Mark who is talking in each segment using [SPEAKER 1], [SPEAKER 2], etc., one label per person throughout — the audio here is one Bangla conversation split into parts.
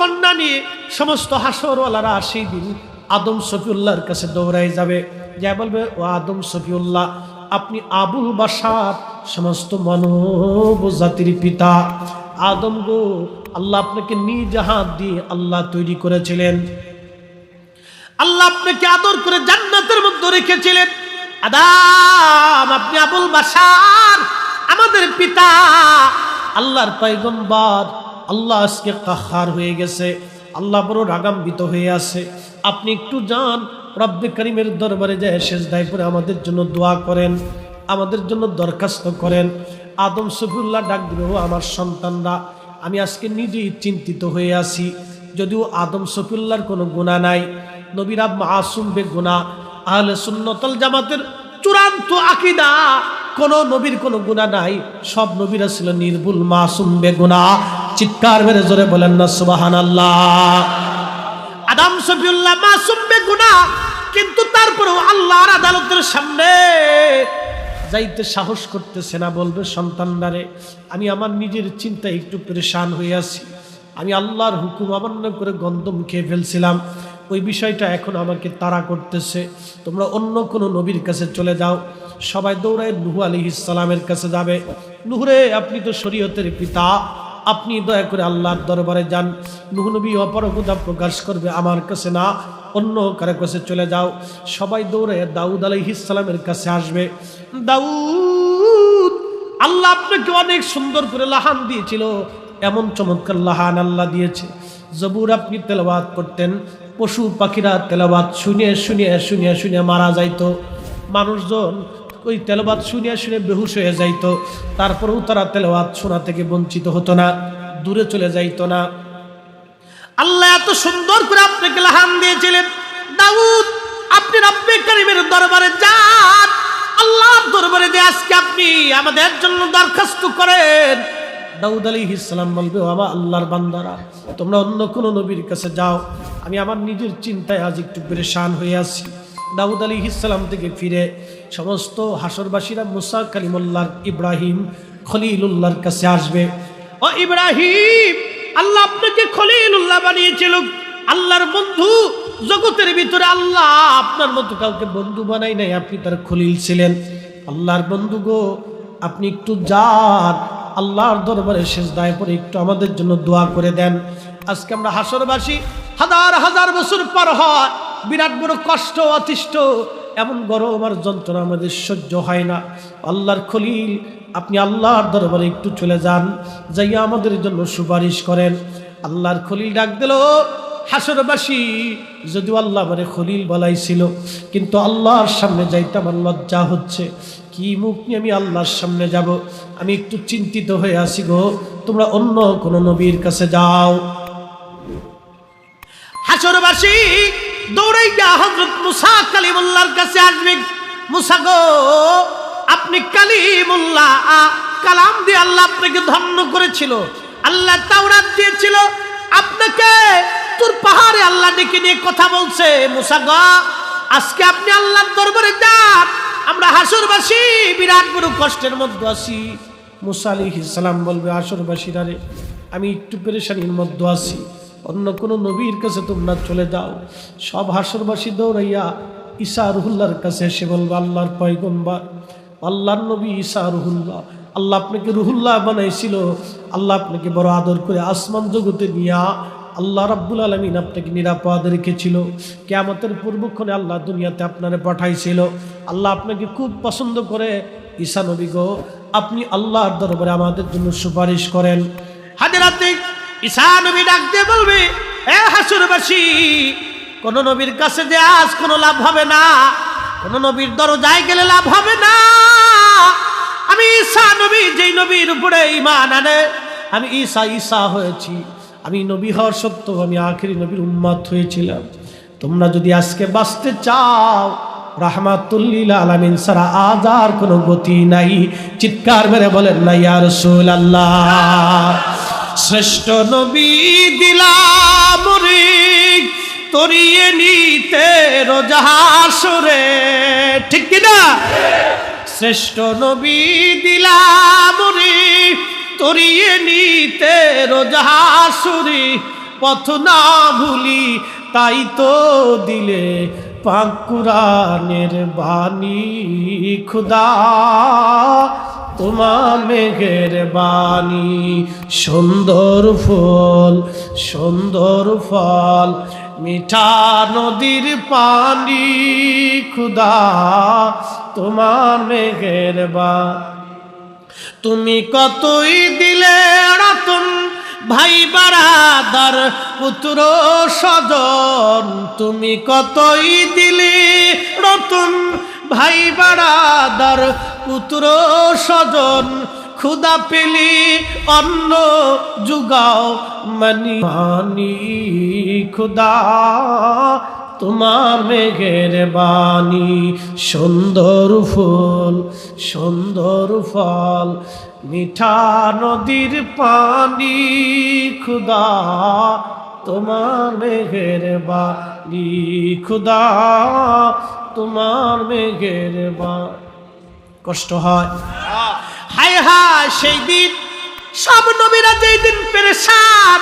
[SPEAKER 1] কন্যা নিয়ে সমস্ত হাসরওয়ালারা সেই দিন আদম সফিউল্লাহর কাছে দৌড়াই যাবে। যা বলবে, ও আদম সফিউল্লাহ আপনি আবুল বাসার সমস্ত মানব জাতির পিতা। আদম গো, আল্লাহ আপনাকে নিজ হাত দিয়ে আল্লাহ তৈরি করেছিলেন। আল্লাহ আপনাকে আদর করে জান্নাতের মধ্যে রেখেছিলেন। আদাম, আপনি আবুল বাসার আমাদের পিতা। আল্লাহর পয়গম্বর আল্লাহ আজকে কাহার হয়ে গেছে। আল্লাহ বড় রাগাম্বিত হয়ে আছে। আপনি একটু যান, রব্বে করিমের দরবারে যায় শেষ দায় করে আমাদের জন্য দোয়া করেন, আমাদের জন্য দরখাস্ত করেন। আদম সফিউল্লাহ ডাক দিল, "ও আমার সন্তানরা, আমি আজকে নিজেই চিন্তিত হয়ে আছি। যদিও আদম সফিউল্লাহর কোনো গুণা নাই, নবীরা মাসুম বে গুণা আহলে সুন্নতল জামাতের চূড়ান্ত আকিদা, কোন নবীর কোনো গুণা নাই, সব নবীরা ছিল নির্ভুল মাসুম বে গুণা চিৎকার মেরে জোরে বলেন না সুবাহান আল্লাহ আদাম, সফিউল্লাহ, মাসুম বে গুণা কিন্তু তারপরেও আল্লাহর আদালতের সামনে যাইতে সাহস করতেছে না, বলবে, সন্তানদারে, আমি আমার নিজের চিন্তায় একটু পরেশান হয়ে আছি। আমি আল্লাহর হুকুম অমান্য করে গন্ধম খেয়ে ফেলছিলাম। ওই বিষয়টা এখন আমাকে তাড়া করতেছে। তোমরা অন্য কোনো নবীর কাছে চলে যাও। সবাই দৌড়ায় নুহু আলী ইসালামের কাছে যাবে। নুহুরে আপনি তো শরীয়তের পিতা। আপনি দয়া করে আল্লাহর দরবারে যান। নুহ নবী অপরকতা প্রকাশ করবে আমার কাছে না, অন্য কারও কাছে চলে যাও। সবাই দৌড়ে দাউদ আলাইহিসালামের কাছে আসবে। দাউদ, আল্লাহ আপনাকে অনেক সুন্দর করে লাহান দিয়েছিল। এমন চমৎকার লাহান আল্লাহ দিয়েছে। জবুর আপনি তেলাবাদ করতেন, পশু পাখিরা তেলাবাদ শুনিয়ে শুনিয়ে শুনিয়ে শুনিয়ে মারা যাইতো। মানুষজন ওই তেলবাদ শুনিয়া শুনে বেহুশ হয়ে যাইত। তারপরেও তারা তেলবাদ শোনা থেকে বঞ্চিত হতো না, দূরে চলে যাইত না। আল্লাহ এত সুন্দর করে আপনাকে লাহান দিয়েছিলেন। দাউদ, আপনি রব্বে করিমের দরবারে যান। আল্লাহর দরবারে যে আজকে আপনি আমাদের জন্য দরখাস্ত করেন। দাউদ আলী ইসলাম বলবে আমার আল্লাহর বান্দারা, তোমরা অন্য কোনো নবীর কাছে যাও। আমি আমার নিজের চিন্তায় আজ একটু পরেশান হয়ে আছি। দাউদ আলী ইসলাম থেকে ফিরে সমস্ত হাসরবাসীরা মুসা কালিমুল্লাহ ইব্রাহিম খলিলুল্লাহর কাছে আসবে। ও ইব্রাহিম, আল্লাহ আপনাকে খলিলুল্লাহ বানিয়েছিল আল্লাহর বন্ধু, জগতের ভিতরে আল্লাহ আপনার মতো কাউকে বন্ধু বানাই নাই, আপনি তার খলিল ছিলেন। আল্লাহর বন্ধু গো, আপনি একটু যান, আল্লাহর দরবারে শেষ দায় পরে একটু আমাদের জন্য দোয়া করে দেন। আজকে আমরা হাসরবাসী হাজার হাজার বছর পর হয় বিরাট বড় কষ্ট, অতিষ্ঠ। এমন গরম আর যন্ত্রণা আমাদের সহ্য হয় না। আল্লাহর খলিল, আপনি আল্লাহর দরবারে একটু চলে যান, যাইয়া আমাদের জন্য সুপারিশ করেন। আল্লাহর খলিল ডাক দিল, হাসরবাসী, যদিও আল্লাহ মানে খলিল বলাইছিল, কিন্তু আল্লাহর সামনে যাইতে আমার লজ্জা হচ্ছে। কি মুখ নিয়ে আমি আল্লাহর সামনে যাব? আমি একটু চিন্তিত হয়ে আসি গো। তোমরা অন্য কোনো নবীর কাছে যাও। হাসরবাসী দৌড়াইয়া হজরত মুসা কালিমুল্লাহর কাছে আসবে। মুসা গো, আপনি কালিমুল্লাহ কালাম দিয়ে আল্লাহ আপনাকে ধন্য করেছিল। আল্লাহ তাওরাত দিয়েছিল। আপনাকে তোর পাহাড়ে আল্লাহ ডেকে নিয়ে কথা বলছে। মুসা গো, আজকে আপনি আল্লাহর দরবারে যান। আমরা হাসরবাসী, বিরাট বড় কষ্টের মধ্যে আছি। মুসা আলী ইসলাম বলবে, হাসরবাসীরা রে, আমি একটু পেরেশানির মধ্যে আছি। অন্য কোনো নবীর কাছে তোমরা চলে যাও। সব হাসরবাসী দৌড়াইয়া ঈসা রুহুল্লাহর কাছে এসে বলব, আল্লাহর পয়গম্বর, আল্লাহর নবী ঈসা রুহুল্লাহ, আল্লাহ আপনাকে রুহুল্লাহ বানাইছিল। আল্লাহ আপনাকে বড় আদর করে আসমান জগতে নিয়া আল্লাহ রাব্বুল আলমিন আপনাকে নিরাপদ রেখেছিল। কেয়ামতের পূর্বক্ষণে আল্লাহ দুনিয়াতে আপনারে পাঠাইছিল। আল্লাহ আপনাকে খুব পছন্দ করে। ঈশা নবী গো, আপনি আল্লাহর দরবারে আমাদের জন্য সুপারিশ করেন। হাজারাতে ঈসা নবী ডাক দিয়ে বলবে, এ হাসুরবাসী কোন নবীর কাছে যে আজ কোনো লাভ হবে না, কোন নবীর দরজায় গেলে লাভ হবে না। আমি ঈশা নবী, যেই নবীর উপরে ইমান আনে, আমি ঈশা ঈশা হয়েছি। আমি নবী হওয়ার সত্ত্বেও আমি আখেরি নবীর উম্মাত হয়েছিলাম। তোমরা যদি আজকে বাঁচতে চাও, রাহমাতুল্লিল আলামিন সারা আজ আর কোনো গতি নাই। চিৎকার মেরে বলেন না, ইয়া রাসূলুল্লাহ। শ্রেষ্ঠ নবী দিলাম রিক তরিয়ে নিতে রোজাহাসরে ঠিক কিনা শ্রেষ্ঠ নবী দিলাম রিক তরিয়ে নিতে রোজাহাসুরি পথ না ভুলি তাই তো দিলে পাকুরানের বাণী, খুদা। তোমার মেঘের বাণী, সুন্দর ফুল, সুন্দর ফল। মিঠা নদীর পানি, খুদা। তোমার মেঘের বাণী। তুমি কতই দিলে রতন ভাই বারাদার পুত্র সজন তুমি কতই দিলে? রতন, ভাই বারাদার পুত্র সজন খুদা পেলি অন্য যুগাও মানি মানি খুদা তোমার মেঘের বাণী, সুন্দর ফুল, সুন্দর ফল, মিঠা নদীর পানি, খুদা, তোমার মেঘের বাণী, খুদা, তোমার মেঘের বা কষ্ট হয়। হায় হায়, সেই দিন সব নবীরা যেই দিন পেরেশান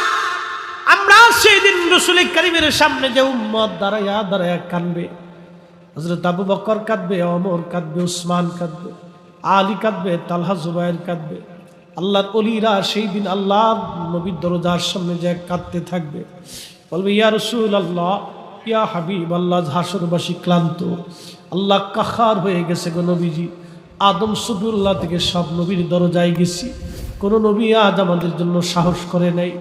[SPEAKER 1] আমরা সেই দিন রসুল করিমের সামনে যে উম্মত দাঁড়াইয়া দাঁড়াইয়া কানবে হজরত আবু বকর কাঁদবে অমর কাঁদবে, উসমান কাঁদবে, আলী কাঁদবে, তালহা জুবাইর কাঁদবে। আল্লাহর অলিরা সেই দিন আল্লাহ নবীর দরজার সামনে যে কাঁদতে থাকবে, বলবে, ইয়া রসুল আল্লাহ ইয়া হাবিব আল্লাহ হাসরবাসী ক্লান্ত, আল্লাহ কাখার হয়ে গেছে গো নবীজি, আদম সুবুল্লাহ থেকে সব নবীর দরজায় গেছি, কোনো নবী আজ আমাদের জন্য সাহস করে নাই।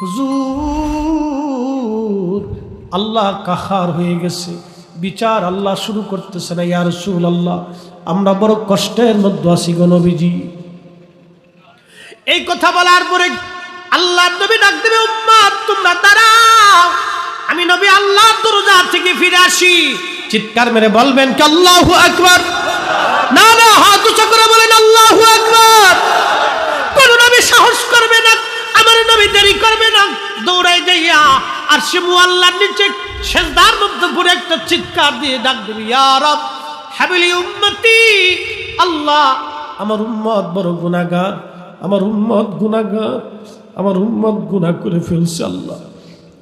[SPEAKER 1] হুজুর, আল্লাহ কাহার হয়ে গেছে। বিচার আল্লাহ শুরু করতেছে না, ইয়া রসুল আল্লাহ আমরা বড় কষ্টের মধ্যে আছি গো নবীজি। এই কথা বলার পরে আল্লাহ নবী ডাক দেবে তোমরা দাঁড়াও। আমি নবী আল্লাহ দরজা থেকে ফিরে আসি। চিৎকার মেরে বলবেন কি, আল্লাহু আকবার। না না, হাত উঁচু করে বলেন, আল্লাহু আকবার। কোন নবী সাহস করবে না আমার নবী দেরি করবে না। দৌড়াই যাইয়া আর সে মুআল্লার নিচে শেষদার মধ্যে পড়ে একটা চিৎকার দিয়ে ডাক দেবে ইয়া রব, হাবিলি উম্মতি, আল্লাহ আমার উম্মত বড় গুনাহগার, আমার উম্মত গুনাহগার, আমার উম্মত গুনাহ করে ফেলছে আল্লাহ।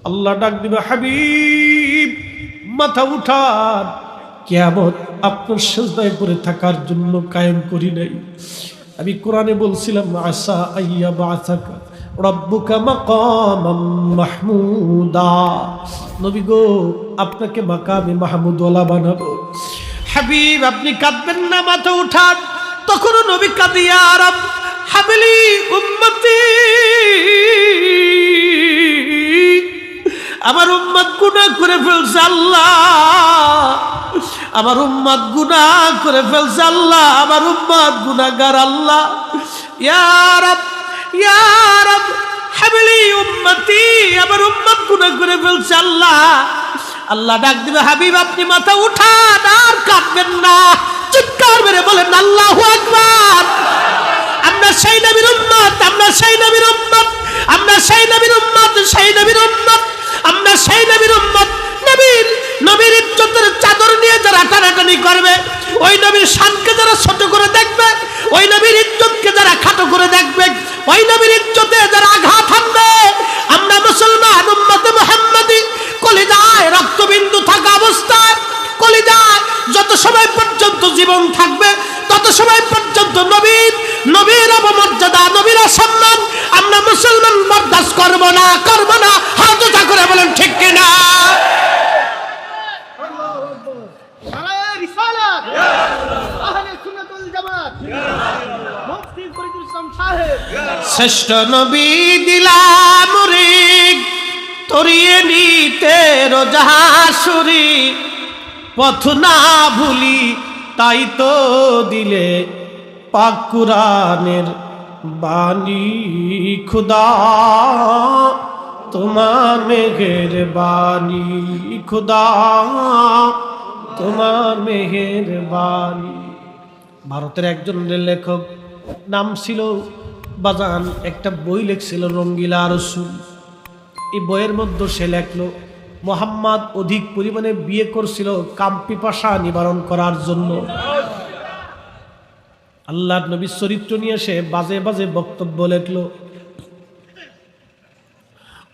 [SPEAKER 1] আল্লাহ ডাক দিবে হাবিব, মাথা উঠান। কেমন আপনার সেজদায় করে থাকার জন্য কায়েম করি নাই। আমি কোরআনে বলছিলাম, আশা আইয়া বা বাসাকা। রব্বুকা মাকামাম মাহমুদা। নবী গো, আপনাকে মাকামে মাহমুদওয়ালা বানাবো। হাবিব, আপনি কাঁদবেন না, মাথা উঠান। তখনও নবী কাঁদিয়া আরব হাবিলি উম্মতি। আমার উম্মত গুনাহ করে ফেলছে আল্লাহ। আমার উম্মত গুনাহ করে ফেলছে আল্লাহ। আমার উম্মত গুনাহগার আল্লাহ। ইয়া রব, ইয়া উম্মতি, আমার উম্মত গুনাহ করে ফেলছে আল্লাহ। আল্লাহ ডাক দিবে, হাবিব, আপনি মাথা উঠান, আর কাঁদবেন না। চিৎকার মেরে বলেন, আল্লাহু আকবার। আমরা সেই নবীর উম্মত, আমরা সেই নবীর উম্মত, আমরা সেই নবীর উম্মত, সেই নবীর উম্মত, আমরা সেই নবীর উম্মত। নবীর নবীর ইজ্জতের চাদর নিয়ে যারা টানাটানি করবে, ওই নবীর শানকে যারা ছোট করে দেখবে, ওই নবীর ইজ্জতকে যারা খাটো করে দেখবে ওই নবীর ইজ্জতে যারা আঘাত হানবে, আমরা মুসলমান উম্মতে মুহাম্মাদি, কলিজায় রক্তবিন্দু থাকা অবস্থায়, কলিজায় যত সময় পর্যন্ত জীবন থাকবে, তত সময় পর্যন্ত নবীর নবীর অবমর্যাদা নবীর সম্মান আমরা মুসলমান বরদাস্ত করব না করব না। হাত করে বলেন, ঠিক কিনা? শ্রেষ্ঠ নবী দিলাম তরিয়ে নিতে রোজাহাসুরি পথ না ভুলি তাই তো দিলে পাকুরানের বাণী, খুদা। তোমার মেঘের বাণী, খুদা। তোমার মেঘের বাণী। ভারতের একজন লেখক, নাম ছিল বাজান একটা বই লিখছিল রঙ্গিলা রসুল। এই বইয়ের মধ্যে সে লেখলো, মোহাম্মদ অধিক পরিমাণে বিয়ে করছিল কামপিপাসা নিবারণ করার জন্য। আল্লাহ নবীর চরিত্র নিয়ে সে বাজে বাজে বক্তব্য লেখলো,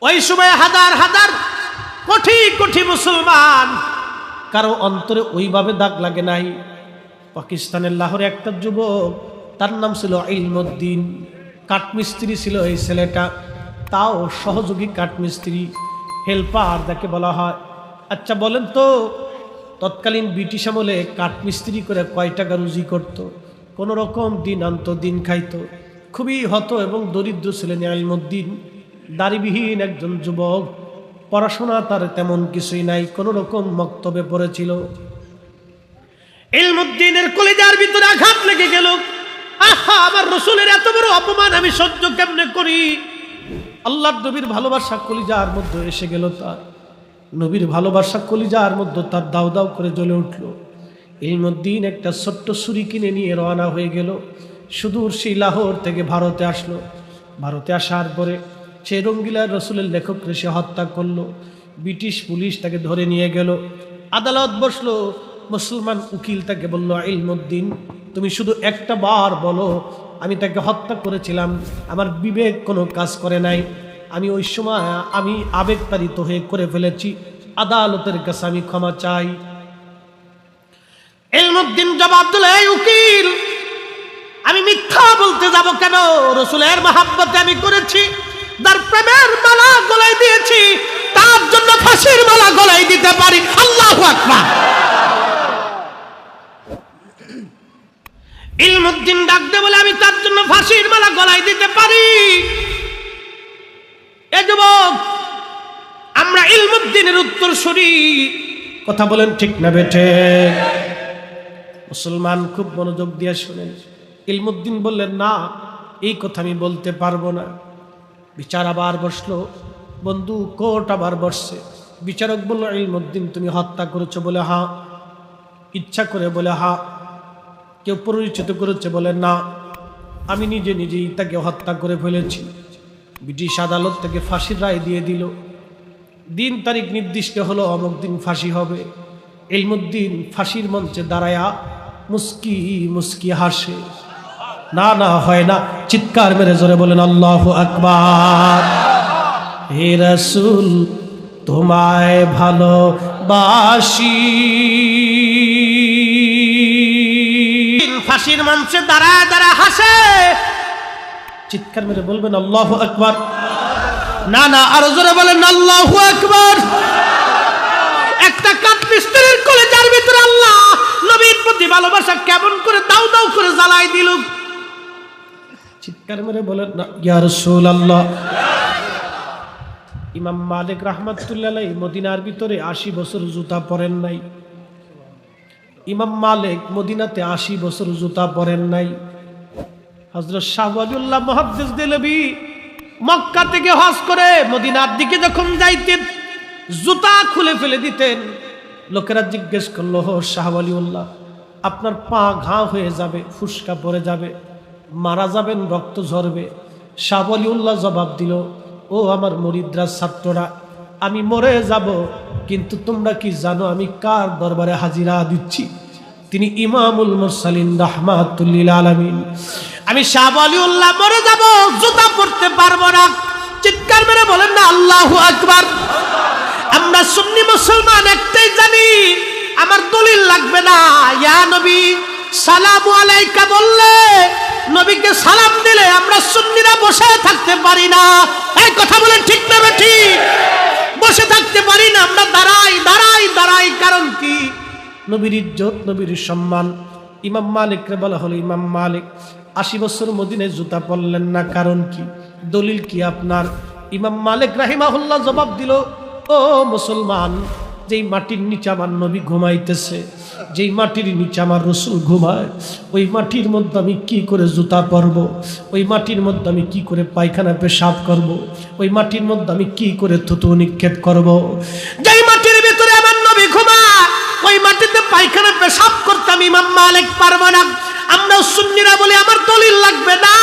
[SPEAKER 1] ওই সময় হাজার হাজার কোটি কোটি মুসলমান, কারও অন্তরে ওইভাবে দাগ লাগে নাই। পাকিস্তানের লাহোরে একটা যুবক, তার নাম ছিল ইলমুদ্দিন। কাঠমিস্ত্রি ছিল এই ছেলেটা। তাও সহযোগী কাঠমিস্ত্রি, হেল্পার যাকে বলা হয়। আচ্ছা বলেন তো, তৎকালীন ব্রিটিশ আমলে কাঠমিস্ত্রি করে কয় টাকা রুজি করত? কোনো রকম দিন আনত দিন খাইতো। খুবই হত এবং দরিদ্র ছিলেন আলিমুদ্দিন। দাড়িবিহীন একজন যুবক। পড়াশোনা তার তেমন কিছুই নাই কোনো রকম মক্তবে পড়েছিল। ইলমুদ্দিনের কলিজার ভিতরে আঘাত লেগে গেল। আহা, আমার রসুলের এত বড় অপমান আমি সহ্য কেমনে করি? আল্লাহর নবীর ভালোবাসা কলিজার মধ্যে এসে গেল তার। নবীর ভালোবাসা কলিজার মধ্যে তার দাও দাও করে জ্বলে উঠল। ইলমুদ্দিন একটা ছোট্ট ছুরি কিনে নিয়ে রওনা হয়ে গেল। সুদূর সেই লাহোর থেকে ভারতে আসলো। ভারতে আসার পরে সে রঙ্গিলার রসুলের লেখককে সে হত্যা করল। ব্রিটিশ পুলিশ তাকে ধরে নিয়ে গেল। আদালত বসল মুসলমান উকিল তাকে বলল, ইলমুদ্দিন, তুমি শুধু একটা বার বলো, আমি তাকে হত্যা করেছিলাম, আমার বিবেক কোনো কাজ করে নাই, আমি ওই সময়, আমি আবেগতাড়িত হয়ে করে ফেলেছি, আদালতের কাছে আমি ক্ষমা চাই। ইলমুদ্দিন জবাব দিল উকিল, আমি মিথ্যা বলতে যাব কেন? রসুলের মাহাব্বতে আমি করেছি, তার প্রেমের মালা গলায় দিয়েছি, তার জন্য ফাঁসির মালা গলায় দিতে পারি। আল্লাহ আকবার! ইলমুদ্দিন ডাকতে বলে, আমি তার জন্য ফাঁসির মালা গলায় দিতে পারি। এ যুবক, আমরা ইলমুদ্দিনের উত্তর সরি কথা বলেন ঠিক না বেঠে। মুসলমান খুব মনোযোগ দিয়ে শুনেন ইলমুদ্দিন বললেন, না, এই কথা আমি বলতে পারব না। বিচার আবার বসল। বন্ধু, কোর্ট আবার বসছে। বিচারক বলল, ইলমুদ্দিন, তুমি হত্যা করেছ বলে হা ইচ্ছা করে বলে হা কেউ পরিচিত করেছে বলে, না, আমি নিজে নিজেই তাকে হত্যা করে ফেলেছি। ব্রিটিশ আদালত থেকে ফাঁসির রায় দিয়ে দিল। দিন তারিখ নির্দিষ্ট হলো, অমুক দিন ফাঁসি হবে। এলমুদ্দিন ফাঁসির মঞ্চে দাঁড়ায়া মুস্কি মুস্কি হাসে। না না, হয় না। চিৎকার মেরে জোরে বলেন, আল্লাহ আকবার। হে রসুল, তোমায় ভালোবাসি। ফাঁসির মঞ্চে দাঁড়ায় দাঁড়া হাসে। চিৎকার মেরে বলবেন, আল্লাহ আকবার। না না, আরও জোরে বলেন, আল্লাহ আকবার। একটা কাঠ মিস্ত্রির কলেজার ভিতরে আল্লাহ নবীর প্রতি ভালোবাসা কেমন করে দাও দাও করে জ্বালাই দিল। চিৎকার মেরে বলেন, না, ইয়া রাসূলুল্লাহ। ইমাম মালিক রাহমাতুল্লাহ মদিনার ভিতরে আশি বছর জুতা পরেন নাই। ইমাম মালিক মদিনাতে আশি বছর জুতা পরেন নাই। হজরত শাহ আলিউল্লাহ মহাদ্দেশ দিলবি মক্কা থেকে হজ করে মদিনার দিকে যখন যাইতেন, জুতা খুলে ফেলে দিতেন। লোকেরা জিজ্ঞেস করল হো শাহ আলিউল্লাহ আপনার পা ঘা হয়ে যাবে, ফুসকা পড়ে যাবে, মারা যাবেন, রক্ত ঝরবে। শাহ আলিউল্লাহ জবাব দিল, ও আমার মরিদ্রা, ছাত্ররা আমি মরে যাব, কিন্তু তোমরা কি জানো আমি কার দরবারে হাজিরা দিচ্ছি? তিনি ইমামুল মুরসালিন রাহমাতুল্লিল আলামিন। আমি শাহ আলিউল্লাহ মরে যাব, জুতা পড়তে পারব না। চিৎকার মেরে বলেন না, আল্লাহু আকবার। আমরা সুন্নি মুসলমান একটাই জানি, আমার দলিল লাগবে না। ইয়া নবী, সালামু আলাইকা বললে, নবীকে সালাম দিলে আমরা সুন্নিরা বসে থাকতে পারি না। এই কথা বলেন ঠিক না ঠিক বসে থাকতে পারি না আমরা দাঁড়াই দাঁড়াই কারণ কি? নবীর ইজ্জত, নবীর সম্মান। ইমাম মালিকরে বলা হলো, ইমাম মালিক, আশি বছর মদিনায় জুতা পরলেন না, কারণ কি? দলিল কি আপনার? ইমাম মালিক রাহিমাহুল্লাহ জবাব দিল, ও মুসলমান, যেই মাটির নিচে আমার নবী ঘুমাইতেছে, যেই মাটির নিচে আমার রসুল ঘুমায়, ওই মাটির মধ্যে আমি কি করে জুতা পরব? ওই মাটির মধ্যে আমি কি করে পায়খানা পেশাব করব? ওই মাটির মধ্যে আমি কি করে থুতু নিক্ষেপ করব? যেই আমার ওই মাটিতে পায়খানা পেশাব করতাম ইমাম মালিক পারব না। আমরা সুন্নিরা বলি, আমার দলিল লাগবে না।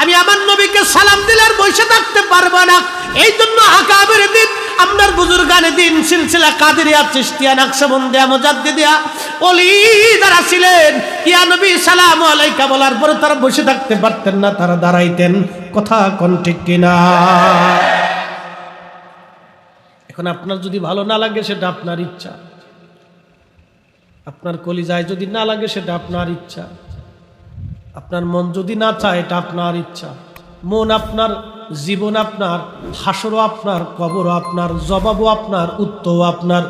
[SPEAKER 1] আমি আমার নবীকে সালাম দিলে আর বসে থাকতে পারব না। এই জন্য আকাবের দিন আপনার বুজুর্গানে দিন, সিলসিলা কাদেরিয়া চিস্তিয়া নাকশবন্দিয়া মুজাদ্দিদিয়া, ওলি যারা ছিলেন, ইয়া নবী, সালাম আলাইকা বলার পরে তারা বসে থাকতে পারতেন না, তারা দাঁড়াইতেন। কথা কোন ঠিক কিনা? এখন আপনার যদি ভালো না লাগে, সেটা আপনার ইচ্ছা। আপনার কলিজায় যদি না লাগে, সেটা আপনার ইচ্ছা। আপনার মন যদি না চায়, এটা আপনার ইচ্ছা। মন আপনার, জীবন আপনার, হাসরও আপনার, কবরও আপনার, জবাবও আপনার, উত্তরও আপনার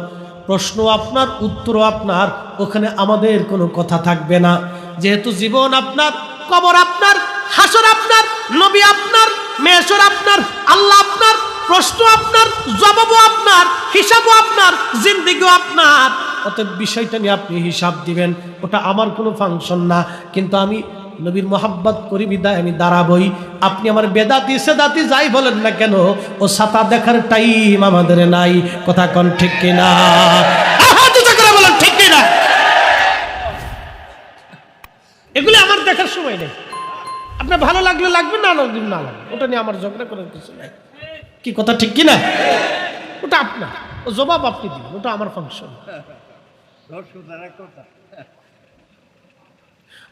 [SPEAKER 1] প্রশ্ন আপনার, উত্তরও আপনার, ওখানে আমাদের কোনো কথা থাকবে না। যেহেতু জীবন আপনার, কবর আপনার, হাসর আপনার, নবী আপনার মেশর আপনার, আল্লাহ আপনার প্রশ্ন আপনার, জবাবও আপনার, হিসাবও আপনার, জিন্দিগিও আপনার। অতএব বিষয়টা নিয়ে আপনি হিসাব দিবেন, ওটা আমার কোনো ফাংশন না। কিন্তু আমি নবীর মোহাব্বত করি, বিদায় আমি দাঁড়াবই। আপনি আমার বেদাতি, সেদাতি যাই বলেন না কেন, ও সাতা দেখার টাইম আমাদের নাই। কথা কন ঠিক কিনা? বলেন ঠিক এগুলি আমার দেখার সময় নেই। আপনার ভালো লাগলে লাগবে, না লাগবে না লাগবে, ওটা নিয়ে আমার ঝগড়া করার কিছু নাই। কি কথা ঠিক কি না ওটা আপনার ও জবাব আপনি দিবেন ওটা আমার ফাংশন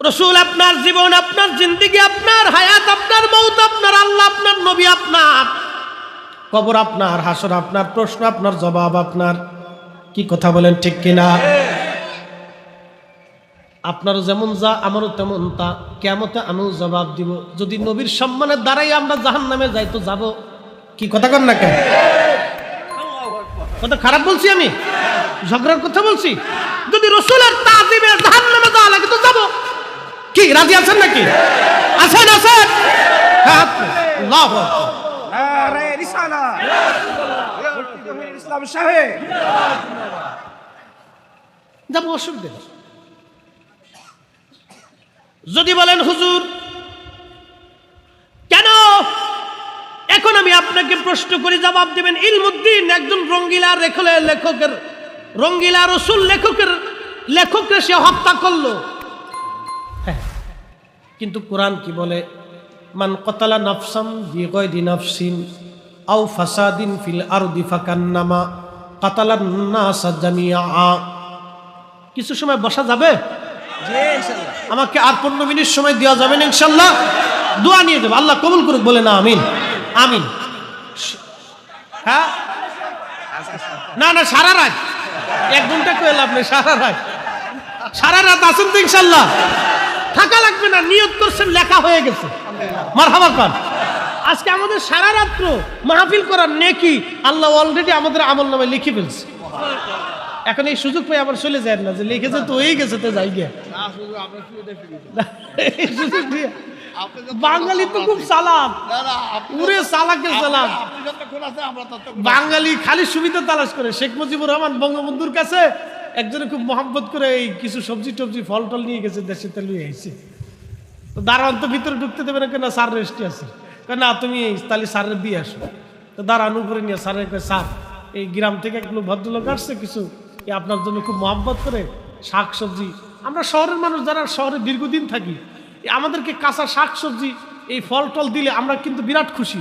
[SPEAKER 1] রসুল আপনার জীবন আপনার জিন্দিগি আপনার হায়াত আপনার মৌত আপনার আল্লাহ আপনার নবী আপনার কবর আপনার হাসর আপনার প্রশ্ন আপনার জবাব আপনার কি কথা বলেন ঠিক কিনা? আপনারও যেমন যা আমারও তেমন তা। কেমতে আমিও জবাব দিব। যদি নবীর সম্মানের দ্বারাই আমরা জাহান নামে যাই তো যাব কি কথা কর না কেন? কথা খারাপ বলছি আমি? ঝগড়ার কথা বলছি? যদি রসুলের তাজিমে জাহান নামে যাওয়া লাগে তো যাব। কি রাজি আছেন নাকি? আছেন আছেন। হ্যাঁ, আল্লাহু আকবার।
[SPEAKER 2] নারে রিসালা। ইসলাম সাহেব।
[SPEAKER 1] যাব অসুবিধা যদি বলেন হুজুর কেন এখন আমি আপনাকে প্রশ্ন করি জবাব দিবেন ইলমুদ্দিন একজন রঙ্গিলা লেখলে লেখকের রঙ্গিলা রসুল লেখকের লেখককে সে হত্যা করল। হ্যাঁ কিন্তু কোরআন কি বলে? মান কতালা নফসাম বিগয়দি নফসিন আও ফাসাদিন ফিল আরদি ফাকান্নামা কাতালান নাসা জামিয়া কিছু সময় বসা যাবে? আমাকে আর পনেরো মিনিট সময় দেওয়া যাবে না ইনশাল্লাহ দোয়া নিয়ে দেবো আল্লাহ কবুল করুক বলে না আমিন। আমিন। হ্যাঁ? না না সারা রাত। এক ঘণ্টা করে লাভ নেই সারা রাত। সারা রাত আসুন তো ইনশাল্লাহ। থাকা লাগবে না নিয়ত করছেন লেখা হয়ে গেছে। মারহাবা খান। আজকে আমাদের সারা রাত্র মাহফিল করার নেকি আল্লাহ অলরেডি আমাদের আমল নামে লিখে ফেলছে। এখন এই সুযোগ পেয়ে আবার চলে যায় না যে লিখেছে তো হয়ে গেছে তো যাই গিয়া সুযোগ দিয়ে বাঙালি তো খুব চালাক পুরে চালাকে চালাক বাঙালি খালি সুবিধা তালাশ করে। শেখ মুজিবুর রহমান বঙ্গবন্ধুর কাছে একজনে খুব মহাব্বত করে এই কিছু সবজি টবজি ফল টল নিয়ে গেছে দেশে তেল নিয়ে এসেছে তো দাঁড়ান তো ভিতরে ঢুকতে দেবে না কেন? স্যার রেস্টে আছে। না তুমি তাহলে স্যারের দিয়ে আসো। তো দাঁড়ান উপরে নিয়ে স্যারের কয় স্যার এই গ্রাম থেকে একগুলো ভদ্রলোক আসছে কিছু আপনার জন্য খুব মহাব্বত করে শাক সবজি। আমরা শহরের মানুষ যারা শহরে দীর্ঘদিন থাকি আমাদেরকে কাঁচা শাকসবজি, এই ফল টল দিলে আমরা কিন্তু বিরাট খুশি।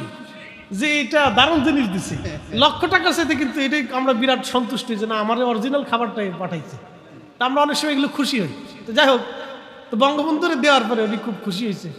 [SPEAKER 1] যে এটা দারুণ জিনিস দিছে। লক্ষ টাকার সাথে কিন্তু এটাই আমরা বিরাট সন্তুষ্ট যে না, আমার অরিজিনাল খাবারটাই পাঠাইছে। তা আমরা অনেক সময় এগুলো খুশি হই। তো যাই হোক, তো বঙ্গবন্ধুরে দেওয়ার পরে উনি খুব খুশি হয়েছে।